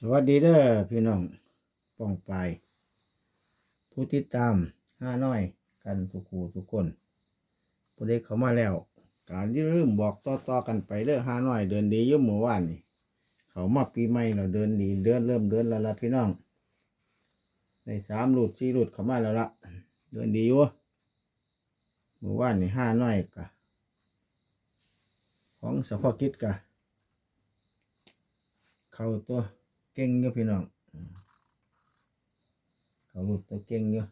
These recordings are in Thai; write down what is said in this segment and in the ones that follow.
สวัสดีเด้อพี่น้องป้องไปผู้ติดตามห้าน้อยกันสุขูทุกคนผู้ใดเข้ามาแล้วการที่เริ่มบอกต่อๆกันไปเด้อห้าน้อยเดินดียุ่เมื่อวานนี่เขามาปีใหม่เราเดินดีเดินเริ่มเดินแล้วละพี่น้อง ในสามหลุดสี่หลุดเข้ามาแล้วละเดินดีอยู่เมื่อวานนี่ห้าน้อยกะของสพกิจกะเข้าตัว เก่งอยู่พี่น้องเขาหลุดตัวเก่งอยู่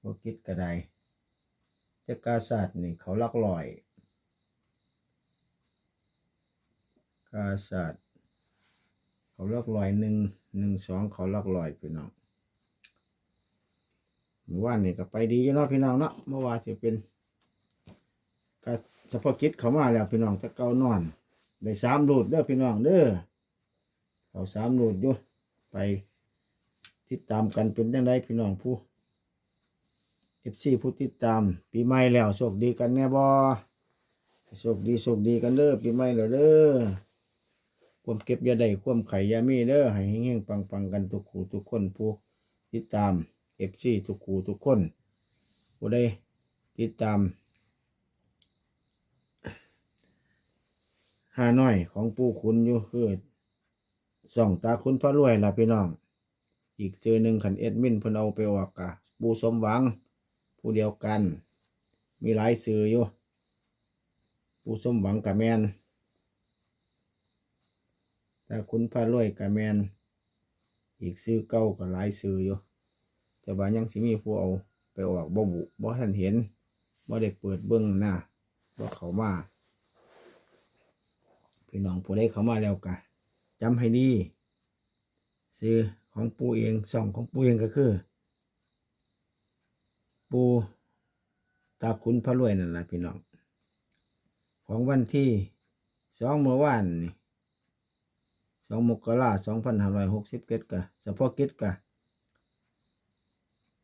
พวกกิดกระไดแต่กาศาสตร์นี่เขาลักลอย กาศาสตร์เขาลักลอยหนึ่งหนึ่งสองเขาลักลอยพี่น้องเมื่อวานนี่ก็ไปดีอยู่เนาะพี่น้องเนาะเมื่อวานจะเป็นกาเฉพกิจเขามาแล้วพี่น้องถ้าเกานอน ได้สามรูดเด้อพี่น้องเด้อ เขาสามรูดอยู่ไปติดตามกันเป็นยังไงพี่น้องผู้เอฟซีผู้ติดตาม ปีใหม่แล้วโชคดีกันแน่บอโชคดีโชคดีกันเด้อปีใหม่แล้วเด้อความเก็บยาได้ความไข่ยามีเด้อให้เฮงๆปังๆกันทุกขู่ทุกคนผู้ติดตามเอฟซีทุกขู่ทุกคนผู้ได้ติดตามหาหน้อยของปู่คุณอยู่คือ ส่องตาคุณพระรวยล่ะพี่น้อง อีกชื่อหนึ่งขันเอ็ดมินเพิ่นเอาไปออกกะปู่สมหวัง ผู้เดียวกัน มีหลายสื่ออยู่ปู่สมหวังกะแมนตาคุณพระรวยกะแมน อีกซื้อเก้าก็หลายสื่ออยู่ แต่ว่ายังสิมีผู้เอาไปออกบ่บุบ่ทันเห็นบ่ได้เปิดเบิ่งหน้าบ่เขามาพี่น้องผู้ใดเขามาแล้วกะ จำให้ดีซื้อของปูเองส่องของปูเองก็คือ ปูตาคุณพระรวยนั่นแหละพี่น้อง ของวันที่สองเมื่อวานนี่สองมกราสองพันห้าร้อยหกสิบเกตกะเฉพาะเกตกะ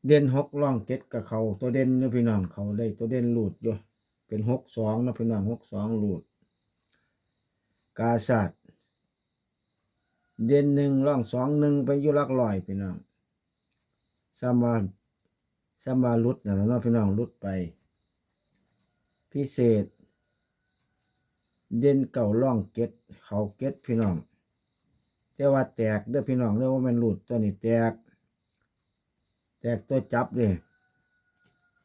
เด่นหกล่องเกตกับเขาตัวเด่นนะพี่น้องเขาได้ตัวเด่นหลุดอยู่เป็นหกสองนะพี่น้องหกสองหลุด กาศาสตร์ เด่นหนึ่งร่องสองหนึ่งไปอยุลักลอยพี่น้องสามวันสามวันลุดนะเนาะพี่น้องลุดไป พิเศษ เด่นเก่าร่องเก็ดเขาเก็ดพี่น้อง แต่ว่าแตกเด้อพี่น้องเด้อว่ามันหลุดตัวนี้แตก แตกตัวจับเด้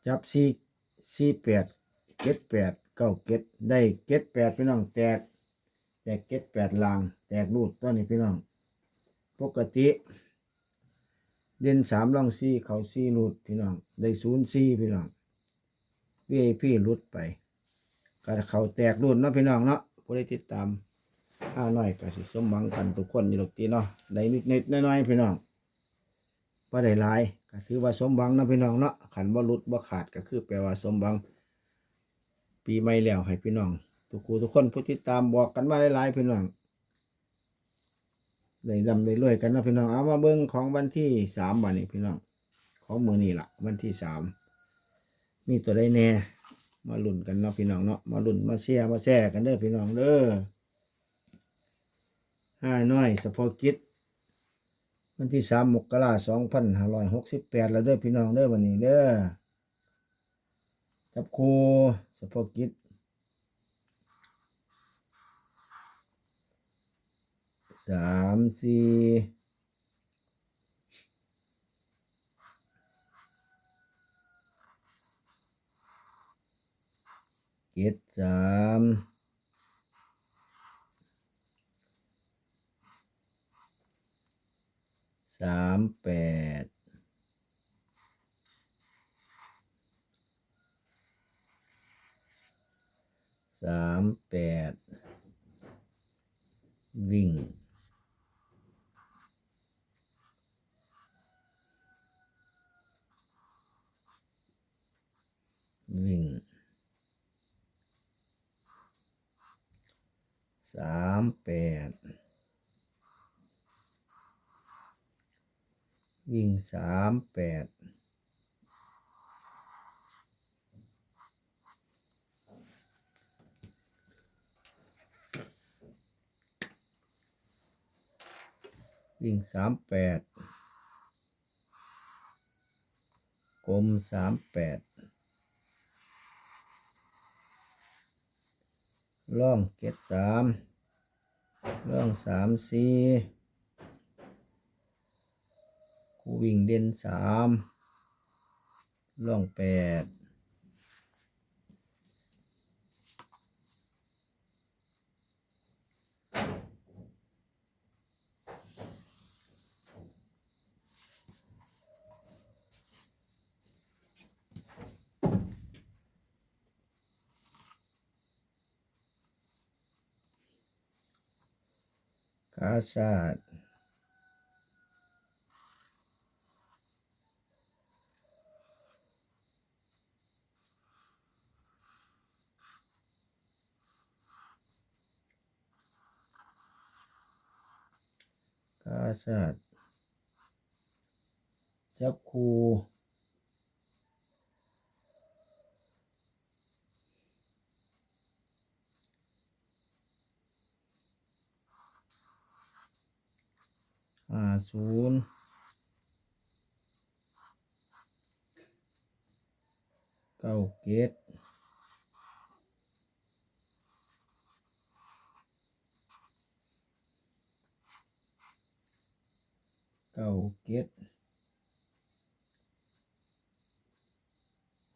จับสี่สี่แปดเก็ดแปดเก้าเก็ดได้เก็ดแปดพี่น้องแตก แตกเก็ดแปดลาง แตกรูดตัวนี้พี่น้อง ปกติ เด่นสามล่องสี่เขาสี่รูดพี่น้อง ได้ศูนย์สี่พี่น้องวีไอพีรุดไปก็เขาแตกรูดเนาะพี่น้องเนาะผู้ได้ติดตามห้าน้อยก็สิสมหวังกันทุกคนอยู่ดอกตีเนาะได้นิดนิดน้อยๆพี่น้องว่าได้หลายก็ถือว่าสมหวังนะพี่น้องเนาะขันว่ารุดว่าขาดก็คือแปลว่าสมหวัง ปีใหม่แล้วให้พี่น้อง ทุกคูทุกคนผู้ติดตามบอกกันมาหลายๆพี่น้องเลยดำเลยรวยกันนะพี่น้องเอามาเบิ้งของวันที่สามวันนี้พี่น้องของมือนี่ละวันที่สามมีตัวได้แน่มาลุ่นกันเนาะพี่น้องเนาะมาลุ่นมาเชียร์มาแช่กันเด้อพี่น้องเด้อห้าน้อยสปอกิจวันที่สามมกราสองพันห้าร้อยหกสิบแปดแล้วเด้อพี่น้องเด้อวันนี้เด้อจับครูสปอกิจ สามสี่เจ็ดสามสามแปดสามแปดวิ่ง วิ่งสามแปดวิ่ง สามแปดวิ่งสามแปดกลมสามแปดล่องเก็ดสามล่องสามสี่ กูวิ่งเด่นสามล่องแปดกาชาด กาชาดจับคูห้าศูนย์เก้าเกต เก้าเกต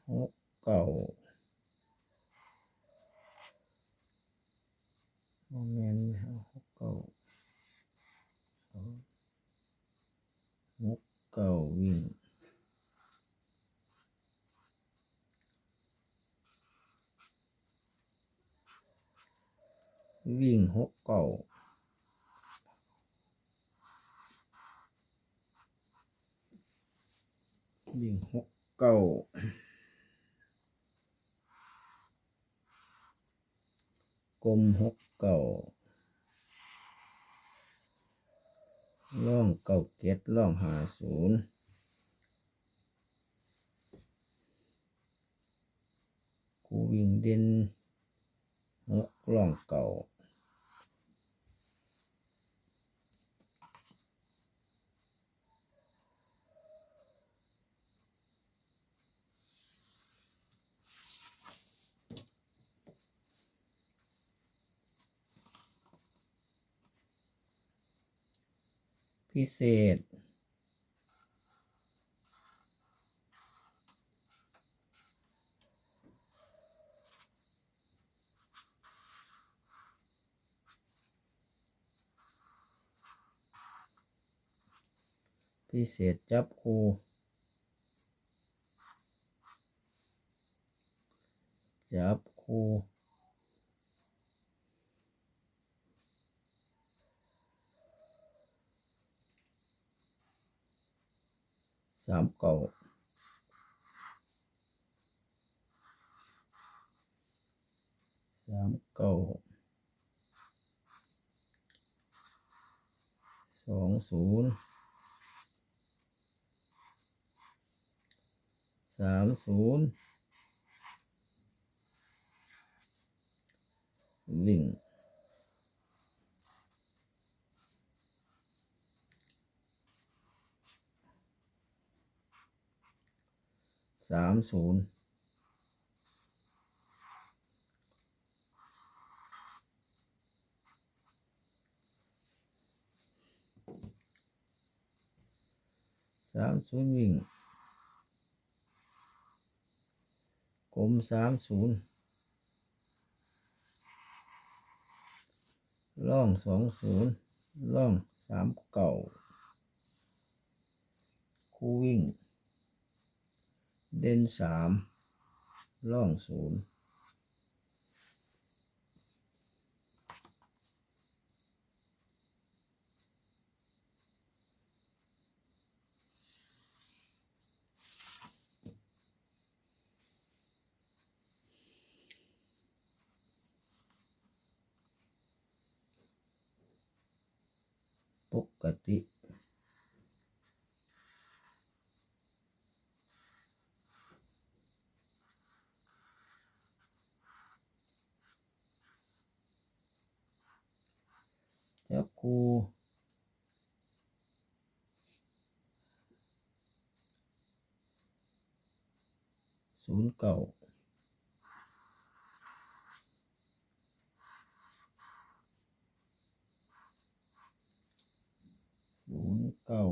หกเก้าโมเมนต์หกเก้าหกเก้าวิ่งวิ่งหกเก้าวิ่งหก เก้ากลมหกเก้าล่องเก้าเก็ดล่องหาศูนย์กูวิ่งเด่นหกล่องเก่า พิเศษ พิเศษจับคูจับคู สามเก่าสามเก่าสองศูนย์สามศูนย์วิ่ง สามศูนย์สามศูนย์วิ่งกลมสามศูนย์ล่องสองศูนย์ล่องสามเก่าคู่วิ่ง เด่นสามล่องศูนย์ จับกูศูนย์เก่าศูนย์เก่า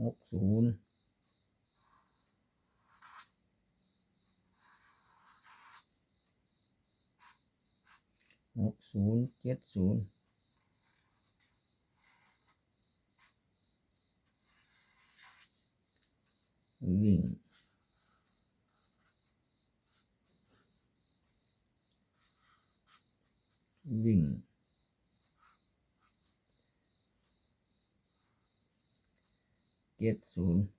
หกศูนย์ หกศูนย์เจ็ดศูนย์วิ่งวิ่งเจ็ดศูนย์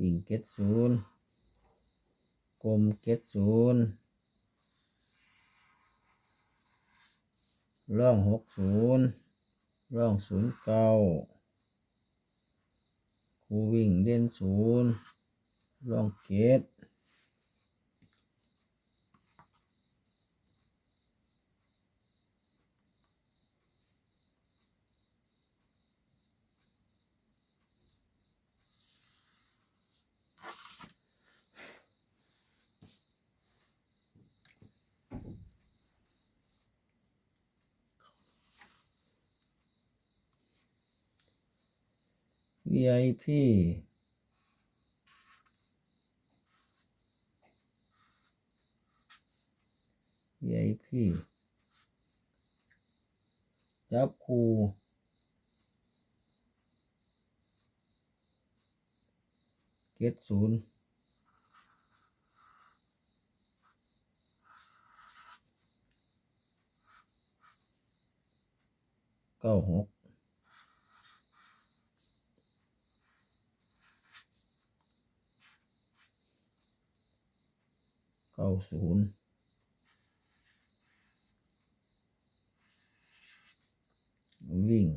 วิ่งเก็ดศูนย์กลมเก็ดศูนย์ร่องหกศูนย์ร่องศูนย์เก้าครูวิ่งเด่นศูนย์ร่องเกต วีไอพีวีไอพีจับคูเกตศูนย์เก้าหก เก้า ศูนย์วิ่ง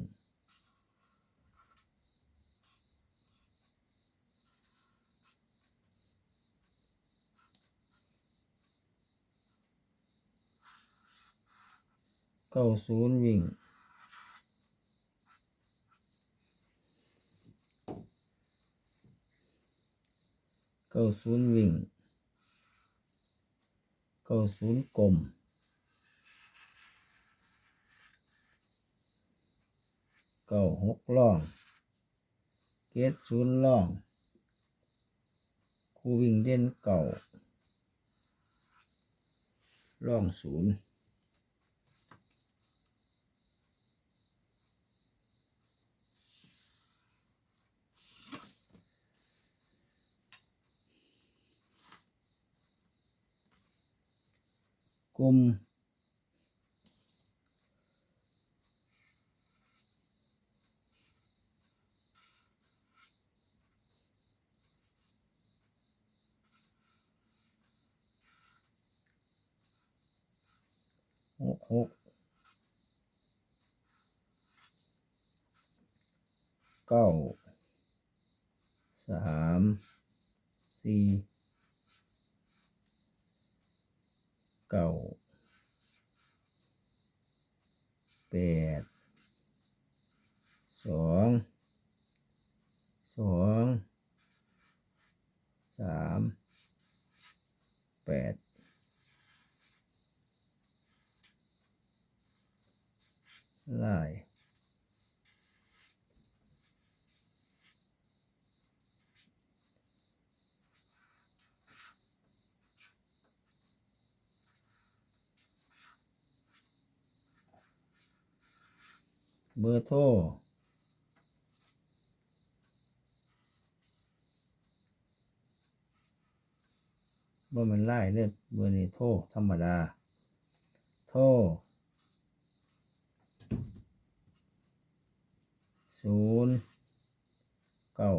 เก้าศูนย์วิ่งเก้าศูนย์วิ่งเก้าศูนย์กลมเก้าหกล่อง เกตศูนย์ล่องครูวิ่งเด่นเก่าล่องศูนย์ ม หกหกเก้าสามสี่เก้า แปดสองสองสามแปดไล่ เบอร์โทรบ่แมันไล่เล่นเบอร์นี้โทรธรรมดา โทรศูนย์เก้า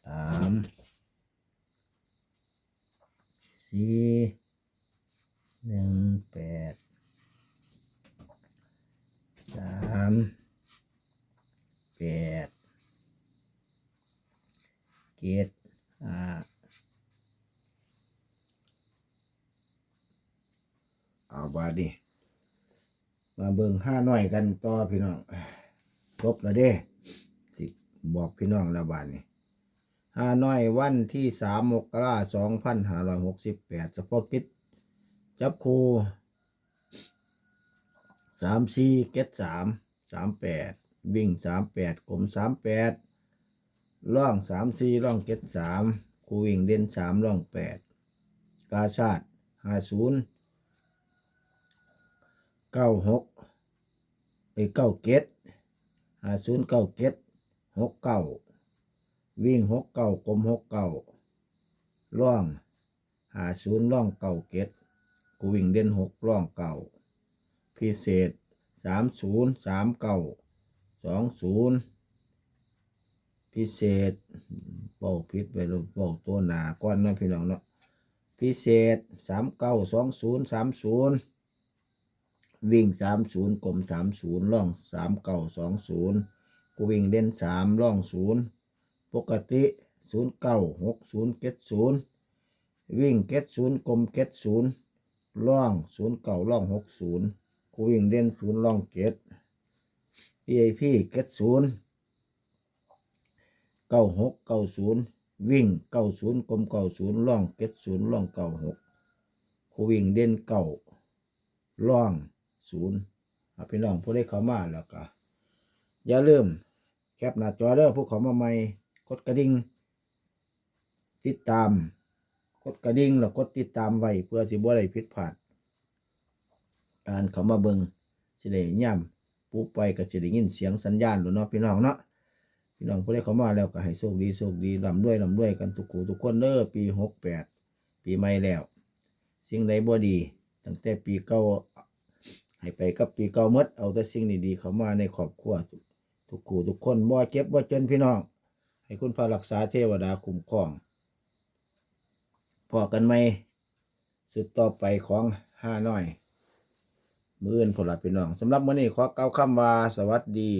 สามสี่หนึ่งแปด สามแปดเจ็ดห้าเอาบาดีมาเบิ่งห้าหน่อยกันต่อพี่น้องครบแล้วเด้ สิบอกพี่น้องละบาทนี่ห้าน้อยวันที่สามมกราสองพันห้าร้อยหกสิบแปดสปอกิตจับคู สามสี่เก็ดสามสามแปดวิ่งสามแปดกลมสามแปดล่องสามสี่ล่องเก็ดสามคูวิ่งเด่นสามล่องแปดกาชาติห้าศูนย์เก้าหกไปเก้าเกตห้าศูนย์เก้าเกตหกเก้าวิ่งหกเก้ากลมหกเก้าล่องห้าศูนย์ล่องเก้าเกตกูวิ่งเด่นหกล่องเก้า พิเศษสามศูนย์สามเก้าสองศูนย์พิเศษเป้าพิษไปลงเป้าตัวหนาก้อนเนะพี่น้องเนาะพิเศษสามเก้าสองศูนย์สามศูนย์วิ่งสามศูนย์กลมสามศูนย์ล่องสามเก้าสองศูนย์กูวิ่งเล่นสามล่องศูนย์ปกติศูนย์เก้าหกศูนย์เก็ดศูนย์วิ่งเก็ดศูนย์กลมเก็ดศูนย์ล่องศูนย์เก้าล่องหกศูนย์ กูวิ่งเล่นศูนย์ลองเก็ด PIP เก็ดศูนย์เก้าหกเก้าศูนย์วิ่งเก้าศูนย์กลมเก้าศูนย์ล่องเก็ดศูนย์ล่องเก้าหกคูวิ่งเด่นเก้าล่องศูนย์เอาพี่น้องผู้ได้เข้ามาแล้วก็อย่าลืมแคปหน้าจอเด้อผู้เข้ามาใหม่กดกระดิ่งติดตาม กดกระดิ่งแล้วกดติดตามไว้เพื่อสิบ่ได้ผิดพลาด การเขามาเบิงสิได้ย่ำปุ๊บไปก็สิได้ยินเสียงสัญญาณหรือเนาะพี่น้องเนาะพี่น้องผู้ใดเขามาแล้วก็ให้โชคดีโชคดีร่ำรวยร่ำรวยกันทุกคู่ทุกคนเด้อปีหกแปดปีใหม่แล้ว สิ่งใดบ่ดี ตั้งแต่ปีเก่าให้ไปกับปีเก่าหมดเอาแต่สิ่งดีๆเขามาในครอบครัวทุกคู่ทุกคนบ่เจ็บบ่จนพี่น้อง ให้คุณพระรักษาเทวดาคุ้มครองพอกันไหมสุดต่อไปของห้าน้อย มืออื่นผลลัพธ์พี่น้องสำหรับมื้อนี้ขอกล่าวคำว่าสวัสดี